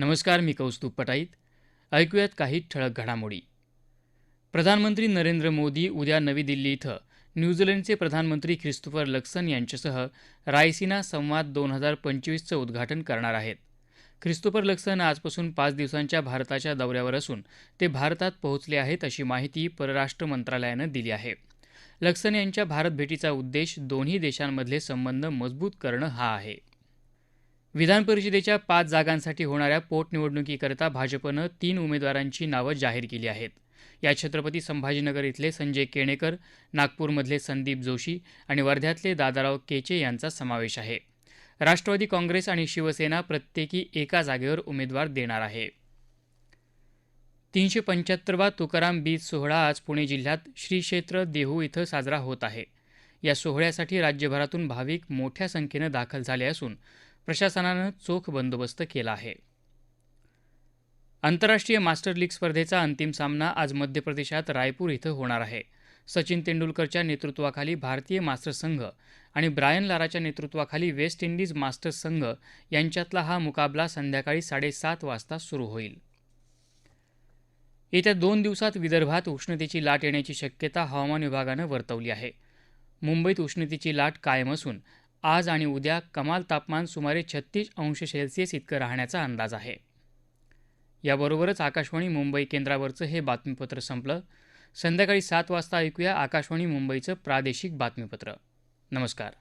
नमस्कार मी कौस्तुभ पटाईत. ऐकूयात काही ठळक घडामोडी. प्रधानमंत्री नरेंद्र मोदी उद्या नवी दिल्ली इथं. न्यूझीलंडचे प्रधानमंत्री ख्रिस्तोफर लक्सन यांच्यासह रायसिना संवाद दोन हजार पंचवीसचं उद्घाटन करणार आहेत. ख्रिस्तोफर लक्सन आजपासून पाच दिवसांच्या भारताच्या दौऱ्यावर असून ते भारतात पोहोचले आहेत अशी माहिती परराष्ट्र मंत्रालयानं दिली आहे. लक्सन यांच्या भारत भेटीचा उद्देश दोन्ही देशांमधले संबंध मजबूत करणं हा आहे. विधान परिषदेच्या पाच जागांसाठी होणाऱ्या पोटनिवडणुकीकरता भाजपनं तीन उमेदवारांची नावं जाहीर केली आहेत. या छत्रपती संभाजीनगर इथले संजय केणेकर नागपूरमधले संदीप जोशी आणि वर्ध्यातले दादाराव केचे यांचा समावेश आहे. राष्ट्रवादी काँग्रेस आणि शिवसेना प्रत्येकी एका जागेवर उमेदवार देणार आहे. तीनशे पंच्याहत्तरवा तुकाराम बीज सोहळा आज पुणे जिल्ह्यात श्री क्षेत्र देहू इथं साजरा होत आहे. या सोहळ्यासाठी राज्यभरातून भाविक मोठ्या संख्येनं दाखल झाले असून प्रशासनानं चोख बंदोबस्त केला आहे. आंतरराष्ट्रीय मास्टर लीग स्पर्धेचा अंतिम सामना आज मध्य प्रदेशात रायपूर इथं होणार आहे. सचिन तेंडुलकरच्या नेतृत्वाखाली भारतीय मास्टर संघ आणि ब्रायन लाराच्या नेतृत्वाखाली वेस्ट इंडिज मास्टर संघ यांच्यातला हा मुकाबला संध्याकाळी साडेसात वाजता सुरू होईल. येत्या दोन दिवसात विदर्भात उष्णतेची लाट येण्याची शक्यता हवामान विभागानं वर्तवली आहे. मुंबईत उष्णतेची लाट कायम असून आज आणि उद्या कमाल तापमान सुमारे छत्तीस अंश सेल्सिअस इतकं राहण्याचा अंदाज आहे. याबरोबरच आकाशवाणी मुंबई केंद्रावरचं हे बातमीपत्र संपलं. संध्याकाळी सात वाजता ऐकूया आकाशवाणी मुंबईचं प्रादेशिक बातमीपत्र. नमस्कार.